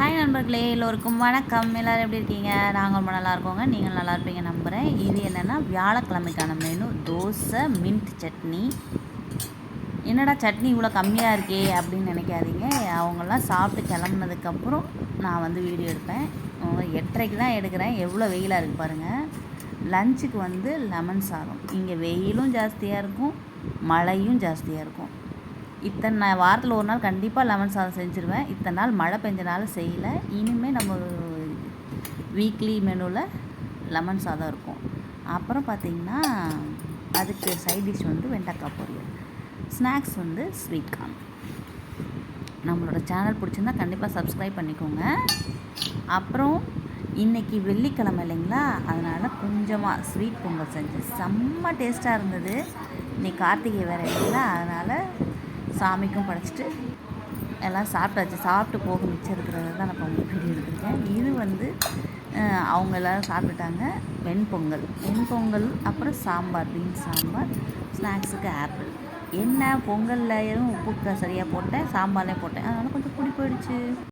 Hi நண்பர்களே எல்லோருக்கும் வணக்கம். எல்லோரும் எப்படி இருக்கீங்க? நாங்கள் ரொம்ப நல்லா இருக்கோங்க. நீங்கள் நல்லா இருப்பீங்க நம்புகிறேன் இது என்னென்னா வியாழக்கிழமைக்கான மெனு தோசை மின்ட் சட்னி. என்னடா சட்னி இவ்வளோ கம்மியாக இருக்கே அப்படின்னு நினைக்காதீங்க. அவங்களாம் சாப்பிட்டு கிளம்புனதுக்கப்புறம் நான் வந்து வீடியோ எடுப்பேன். எட்டரைக்கு தான் எடுக்கிறேன். எவ்வளோ வெயிலாக இருக்குது பாருங்கள் லஞ்சுக்கு வந்து லெமன் சாதம். இங்கே வெயிலும் ஜாஸ்தியாக இருக்கும். மழையும் ஜாஸ்தியாக இருக்கும். இத்தனை நான் வாரத்தில் ஒரு நாள் கண்டிப்பாக லெமன் சாதம் செஞ்சுருவேன். இத்தனை நாள் மழை பெஞ்சனால செய்யலை. இனிமேல் நம்ம வீக்லி மெனுவில் லெமன் சாதம் இருக்கும். அப்புறம் பார்த்திங்கன்னா அதுக்கு சைட் டிஷ் வந்து வெண்டைக்காய் பொரியல். ஸ்நாக்ஸ் வந்து ஸ்வீட் கார்ன் நம்மளோட சேனல் பிடிச்சிருந்தா கண்டிப்பாக சப்ஸ்கிரைப் பண்ணிக்கோங்க. அப்புறம் இன்றைக்கி வெள்ளிக்கிழமை இல்லைங்களா? அதனால் கொஞ்சமாக ஸ்வீட் பொங்கல் செஞ்சு செம்ம டேஸ்ட்டாக இருந்தது. இன்றைக்கி கார்த்திகை வேறு இல்லைங்களா? அதனால் சாமிக்கும் படைச்சிட்டு எல்லாம் சாப்பிட்டாச்சு. சாப்பிட்டு போக மிச்சம் இருக்கிறத தான் நான் உங்களுக்கு வீடியோ எடுத்துருக்கேன். இது வந்து அவங்க எல்லோரும் சாப்பிட்டுட்டாங்க. வெண்பொங்கல். வெண்பொங்கல் அப்புறம் சாம்பார் பீன்ஸ் சாம்பார் ஸ்நாக்ஸுக்கு ஆப்பிள் என்ன? பொங்கல்லையும் உப்பு சரியாக போட்டேன். சாம்பார்லேயும் போட்டேன். அதனால் கொஞ்சம் புடி போயிடுச்சு.